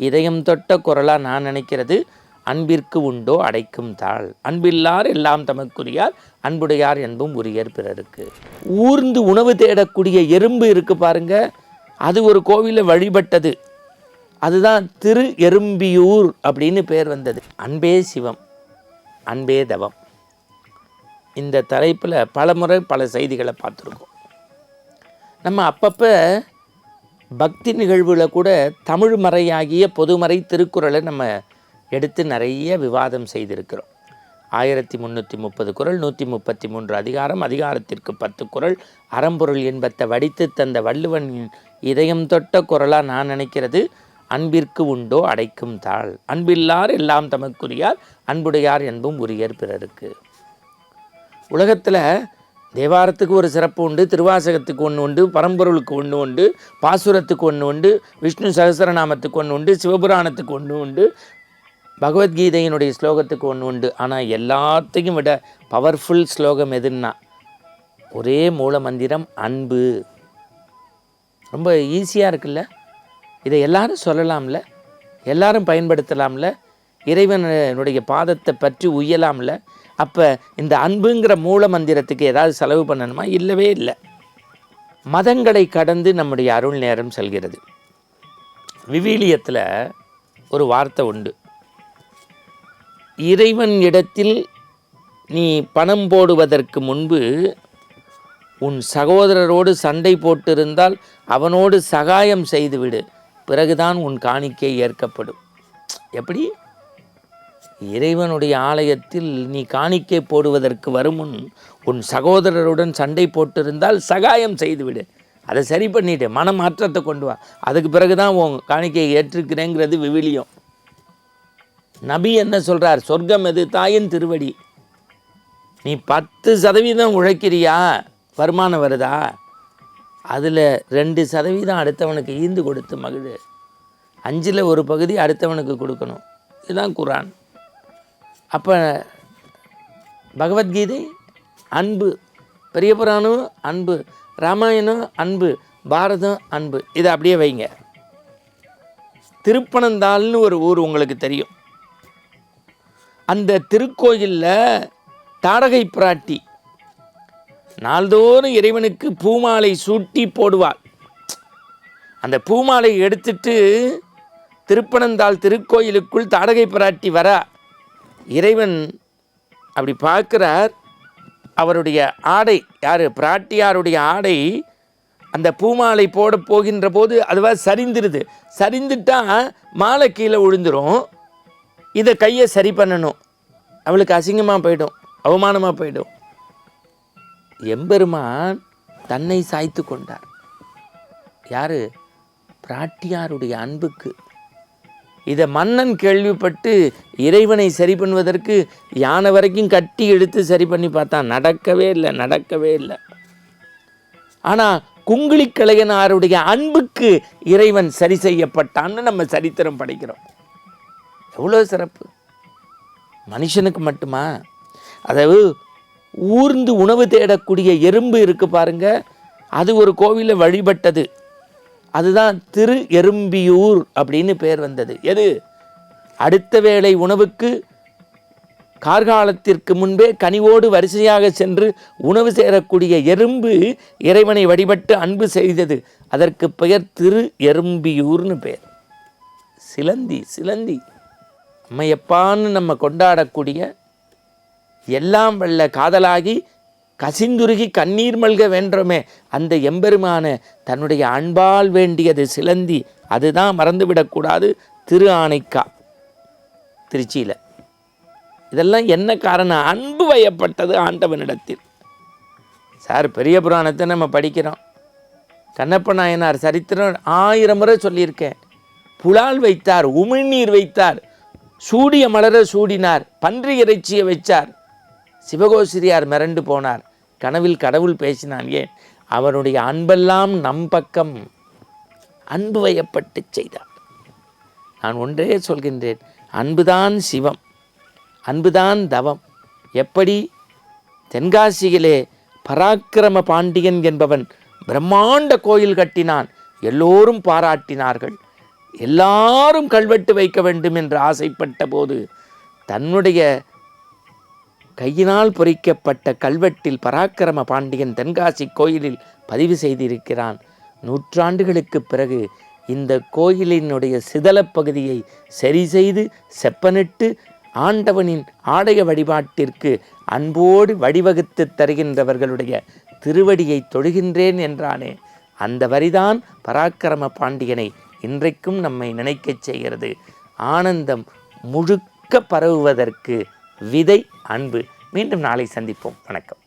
இதயம் தொட்ட குரலாக நான் நினைக்கிறது? அன்பிற்கு உண்டோ? அடைக்கும் தாள். அன்பில்லார் எல்லாம் தமக்குரியார் அன்புடையார் என்பும் உரியர் பிறருக்கு. ஊர்ந்து உணவு தேடக்கூடிய எறும்பு இருக்கு பாருங்க. அது ஒரு கோவிலில் வழிபட்டது. அதுதான் திரு எறும்பியூர் அப்படின்னு பேர் வந்தது. அன்பே சிவம் அன்பே தவம். இந்த தலைப்பில் பல முறை பல செய்திகளை பார்த்துருக்கோம். நம்ம அப்பப்போ பக்தி நிகழ்வில் கூட தமிழ் மறையாகிய பொதுமறை திருக்குறளை நம்ம எடுத்து நிறைய விவாதம் செய்திருக்கிறோம். ஆயிரத்தி முந்நூற்றி முப்பது குறள் நூற்றி முப்பத்தி மூன்று அதிகாரம் அதிகாரத்திற்கு பத்து குறள் அறம்பொருள் என்பத்தை வடித்து தந்த வள்ளுவன் இதயம் தொட்ட குரலாக நான் நினைக்கிறது அன்பிற்கு உண்டோ அடைக்கும் தாள். அன்பில்லார் எல்லாம் தமக்குரியார் அன்புடையார் என்பும் உரியர் பிறருக்கு. உலகத்தில் தேவாரத்துக்கு ஒரு சிறப்பு உண்டு திருவாசகத்துக்கு ஒன்று உண்டு பரம்பொருளுக்கு ஒன்று உண்டு பாசுரத்துக்கு ஒன்று உண்டு விஷ்ணு சகசரநாமத்துக்கு ஒன்று உண்டு சிவபுராணத்துக்கு ஒன்று உண்டு பகவத்கீதையினுடைய ஸ்லோகத்துக்கு ஒன்று உண்டு. ஆனால் எல்லாத்தையும் விட பவர்ஃபுல் ஸ்லோகம் எதுன்னா ஒரே மூல மந்திரம் அன்பு. ரொம்ப ஈஸியாக இருக்குல்ல? இதை எல்லாரும் சொல்லலாம்ல? எல்லாரும் பயன்படுத்தலாம்ல? இறைவனுடைய பாதத்தை பற்றி உய்யலாம்ல அப்போ இந்த அன்புங்கிற மூல மந்திரத்துக்கு ஏதாவது செலவு பண்ணணுமா? இல்லவே இல்லை. மதங்களை கடந்து நம்முடைய அருள் நேரம் செல்கிறது. விவிலியத்தில் ஒரு வார்த்தை உண்டு. இறைவன் இடத்தில் நீ பணம் போடுவதற்கு முன்பு உன் சகோதரரோடு சண்டை போட்டிருந்தால் அவனோடு சகாயம் செய்துவிடு. பிறகுதான் உன் காணிக்கை ஏற்கப்படும். எப்படி? இறைவனுடைய ஆலயத்தில் நீ காணிக்கை போடுவதற்கு வரும் முன் உன் சகோதரருடன் சண்டை போட்டிருந்தால் சகாயம் செய்துவிடு. அதை சரி பண்ணிவிட்டு மன மாற்றத்தை கொண்டு வா. அதுக்கு பிறகுதான் உன் காணிக்கையை ஏற்றுக்கிறேங்கிறது விவிலியம். நபி என்ன சொல்கிறார் சொர்க்கம் எது? தாயின் திருவடி. நீ பத்து சதவீதம் உழைக்கிறியா? வருமானம் வருதா? அதில் ரெண்டு சதவீதம் அடுத்தவனுக்கு ஈந்து கொடுத்து மகிழ். அஞ்சில் ஒரு பகுதி அடுத்தவனுக்கு கொடுக்கணும். இதுதான் குரான். அப்போ பகவத்கீதை அன்பு பெரிய புராணம் அன்பு ராமாயணம் அன்பு பாரதம் அன்பு இதை அப்படியே வைங்க. திருப்பனந்தாள்னு ஒரு ஊர் உங்களுக்கு தெரியும். அந்த திருக்கோயிலில் தாடகை பிராட்டி நாள்தோறும் இறைவனுக்கு பூமாலை சூட்டி போடுவாள். அந்த பூமாலை எடுத்துட்டு திருப்பனந்தாள் திருக்கோயிலுக்குள் தாடகை பிராட்டி வரா. இறைவன் அப்படி பார்க்குறார். அவருடைய ஆடை யார்? பிராட்டியாருடைய ஆடை அந்த பூமாலை போட போகின்ற போது அதுவாக சரிந்துருது. சரிந்துட்டா மாலை கீழே விழுந்துரும் இதை கையை சரி பண்ணணும். அவளுக்கு அசிங்கமாக போயிடும் அவமானமாக போயிடும். எம்பெருமான் தன்னை சாய்த்து கொண்டார். யார்? பிராட்டியாருடைய அன்புக்கு இதை மன்னன் கேள்விப்பட்டு இறைவனை சரி பண்ணுவதற்கு யானை வரைக்கும் கட்டி எடுத்து சரி பண்ணி பார்த்தான். நடக்கவே இல்லை நடக்கவே இல்லை. ஆனால் குங்குளிக்கலையனாருடைய அன்புக்கு இறைவன் சரி செய்யப்பட்டான்னு நம்ம சரித்திரம் படிக்கிறோம். எவ்வளோ சிறப்பு. மனுஷனுக்கு மட்டுமா? அதாவது ஊர்ந்து உணவு தேடக்கூடிய எறும்பு இருக்கு பாருங்க அது ஒரு கோவிலை வழிபட்டது. அதுதான் திரு எறும்பியூர் அப்படின்னு பேர் வந்தது. எது? அடுத்த வேளை உணவுக்கு கார்காலத்திற்கு முன்பே கனிவோடு வரிசையாக சென்று உணவு சேரக்கூடிய எறும்பு இறைவனை வழிபட்டு அன்பு செய்தது. அதற்கு பெயர் திரு எறும்பியூர்னு பேர். சிலந்தி சிலந்தி. அம்மையப்பான்னு நம்ம கொண்டாடக்கூடிய எல்லாம் வல்ல காதலாகி கசிந்துருகி கண்ணீர் மல்க வேண்டுமே அந்த எம்பெருமான தன்னுடைய அன்பால் வேண்டியது சிலந்தி அதுதான் மறந்துவிடக்கூடாது திரு ஆணைக்கா. திருச்சியில். இதெல்லாம் என்ன காரணம்? அன்பு வயப்பட்டது ஆண்டவனிடத்தில். சார் பெரிய புராணத்தை நம்ம படிக்கிறோம். கண்ணப்ப நாயனார் சரித்திரம் ஆயிரம் முறை சொல்லியிருக்கேன். புலால் வைத்தார் உமிழ்நீர் வைத்தார் சூடிய மலர சூடினார் பன்றி இறைச்சியை வைச்சார். சிவகோசிரியார் மிரண்டு போனார். கனவில் கடவுள் பேசினான் ஏன்? அவனுடைய அன்பெல்லாம் நம் பக்கம் அன்பு வயப்பட்டு செய்தார். நான் ஒன்றே சொல்கின்றேன் அன்புதான் சிவம் அன்புதான் தவம். எப்படி? தென்காசியிலே பராக்கிரம பாண்டியன் என்பவன் பிரம்மாண்ட கோயில் கட்டினான் எல்லோரும் பாராட்டினார்கள். எல்லாரும் கல்வெட்டு வைக்க வேண்டும் என்று ஆசைப்பட்ட போது தன்னுடைய கையினால் பொறிக்கப்பட்ட கல்வெட்டில் பராக்கிரம பாண்டியன் தென்காசி கோயிலில் பதிவு செய்திருக்கிறான். நூற்றாண்டுகளுக்கு பிறகு இந்த கோயிலினுடைய சிதலப் பகுதியை சரி செய்து செப்பனிட்டு ஆண்டவனின் ஆடய வழிபாட்டிற்கு அன்போடு வழிவகுத்து தருகின்றவர்களுடைய திருவடியை தொழுகின்றேன் என்றானே. அந்த வரிதான் பராக்கிரம பாண்டியனை இன்றைக்கும் நம்மை நினைக்கச் செய்கிறது. ஆனந்தம் முழுக்க பரவுவதற்கு விதை அன்பு. மீண்டும் நாளை சந்திப்போம். வணக்கம்.